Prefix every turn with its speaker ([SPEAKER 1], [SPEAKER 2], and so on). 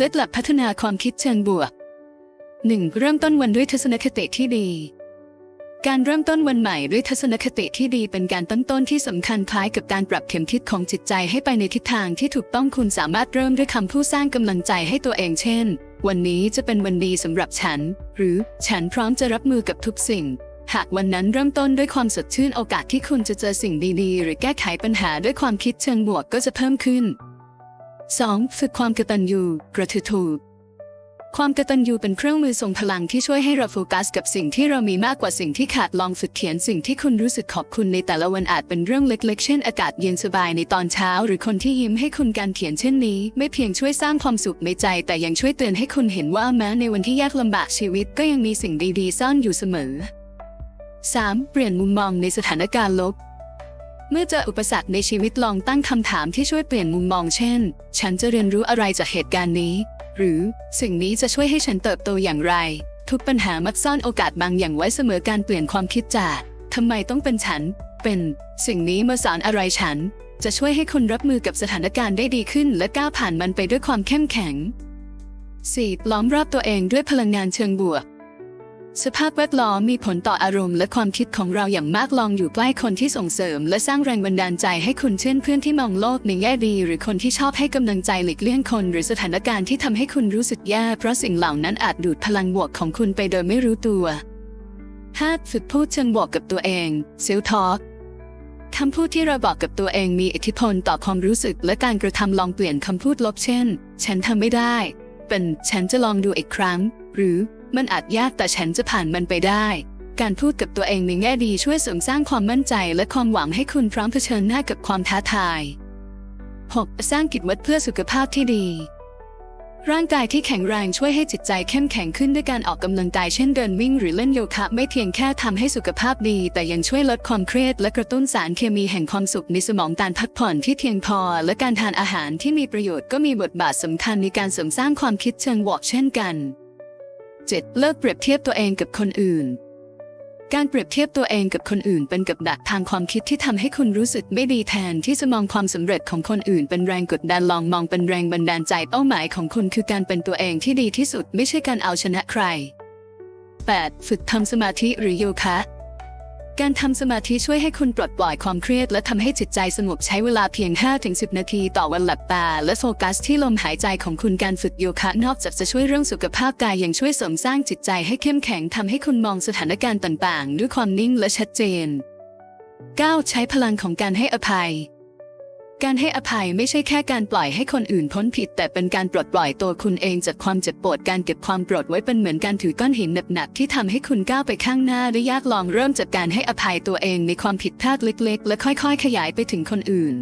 [SPEAKER 1] ล็ดลับพัฒนาความคิดเชิงบวก 1. เริ่มต้นวันด้วยทัศนคติที่ดี การเริ่มต้นวันใหม่ด้วยทัศนคติที่ดีเป็นการตั้งต้นที่สำคัญคล้ายกับการปรับเข็มทิศของจิตใจให้ไปในทิศทางที่ถูกต้องคุณสามารถเริ่มด้วยคำพูดสร้างกำลังใจให้ตัวเองเช่น วันนี้จะเป็นวันดีสำหรับฉัน หรือฉันพร้อมจะรับมือกับทุกสิ่งหากวันนั้นเริ่มต้นด้วยความสดชื่นโอกาสที่คุณจะเจอสิ่งดีๆ หรือแก้ไขปัญหาด้วยความคิดเชิงบวกก็จะเพิ่มขึ้น 2. ฝึกความกตัญญู gratitude ความกตัญญูเป็นเครื่องมือทรงพลังที่ช่วยให้เราโฟกัสกับสิ่งที่เรามีมากกว่าสิ่งที่ขาดลองฝึกเขียนสิ่งที่คุณรู้สึกขอบคุณในแต่ละวันอาจเป็นเรื่องเล็กๆ เช่นอากาศเย็นสบายในตอนเช้า หรือคนที่ยิ้มให้คุณการเขียนเช่นนี้ ไม่เพียงช่วยสร้างความสุขในใจ แต่ยังช่วยเตือนให้คุณเห็นว่าแม้ในวันที่ยากลำบากชีวิตก็ยังมีสิ่งดีๆ ซ่อนอยู่เสมอ 3. เปลี่ยนมุมมองในสถานการณ์ลบ เมื่อเจออุปสรรคในชีวิตลองตั้งคำถามที่ช่วยเปลี่ยนมุมมองเช่น ฉันจะเรียนรู้อะไรจากเหตุการณ์นี้ หรือสิ่งนี้จะช่วยให้ฉันเติบโตอย่างไร ทุกปัญหามักซ่อนโอกาสบางอย่างไว้เสมอการเปลี่ยนความคิดจากทำไมต้องเป็นฉัน เป็น สิ่งนี้มาสอนอะไรฉัน จะช่วยให้คุณรับมือกับสถานการณ์ได้ดีขึ้น และก้าวผ่านมันไปด้วยความเข้มแข็ง 4. ล้อมรอบตัวเองด้วยพลังงานเชิงบวก สภาพแวดล้อมมีผลต่ออารมณ์และความคิดของเราอย่างมากลองอยู่ใกล้คนที่ส่งเสริม และสร้างแรงบันดาลใจให้คุณเช่นเพื่อนที่มองโลกในแง่ดี หรือคนที่ชอบให้กำลังใจหลีกเลี่ยงคน หรือสถานการณ์ที่ทำให้คุณรู้สึกแย่ เพราะสิ่งเหล่านั้นอาจดูดพลังบวกของคุณไปโดยไม่รู้ตัว 5. ฝึกพูดเชิงบวกกับตัวเองเซลทอ k คำพูดที่เราบอกกับตัวเองมีอิทธิพลต่อความรู้สึก และการกระทำลองเปลี่ยนคำพูดลบเช่น ฉันทำไม่ได้ เป็นฉันจะลองดูอีกครั้ง หรือ มันอาจยากแต่ฉันจะผ่านมันไปได้ การพูดกับตัวเองในแง่ดีช่วยเสริมสร้างความมั่นใจและความหวังให้คุณพร้อมเผชิญหน้ากับความท้าทาย 6. สร้างกิจวัตรเพื่อสุขภาพที่ดี ร่างกายที่แข็งแรงช่วยให้จิตใจเข้มแข็งขึ้นด้วยการออกกำลังกายเช่นเดินวิ่งหรือเล่นโยคะ ไม่เพียงแค่ทำให้สุขภาพดี แต่ยังช่วยลดความเครียด และกระตุ้นสารเคมีแห่งความสุขในสมองการพักผ่อนที่เพียงพอ และการทานอาหารที่มีประโยชน์ก็มีบทบาทสำคัญในการเสริมสร้างความคิดเชิงบวกเช่นกัน 7. เลิกเปรียบเทียบตัวเองกับคนอื่น การเปรียบเทียบตัวเองกับคนอื่น เป็นกับดักทางความคิดที่ทำให้คุณรู้สึกไม่ดีแทนที่จะมองความสำเร็จของคนอื่น เป็นแรงกดดันลองมองเป็นแรงบันดาลใจเป้าหมายของคุณคือการเป็นตัวเองที่ดีที่สุด ไม่ใช่การเอาชนะใคร 8. ฝึกทำสมาธิหรือโยคะ การทำสมาธิช่วยให้คุณปลดปล่อยความเครียด และทำให้จิตใจสงบใช้เวลาเพียง 5-10 นาทีต่อวันหลับตา และโฟกัสที่ลมหายใจของคุณการฝึกโยคะนอกจากจะช่วยเรื่องสุขภาพกายยังช่วยเสริมสร้างจิตใจให้เข้มแข็งทำให้คุณมองสถานการณ์ต่างๆ ด้วยความนิ่งและชัดเจน 9. ใช้พลังของการให้อภัย การให้อภัยไม่ใช่แค่การปล่อยให้คนอื่นพ้นผิด แต่เป็นการปลดปล่อยตัวคุณเองจากความเจ็บปวดการเก็บความโกรธไว้เป็นเหมือนการถือก้อนหินหนักๆที่ทำให้คุณก้าวไปข้างหน้าได้ยากลองเริ่มจากการให้อภัยตัวเองในความผิดพลาดเล็ก ๆ และค่อย ๆ ขยายไปถึงคนอื่น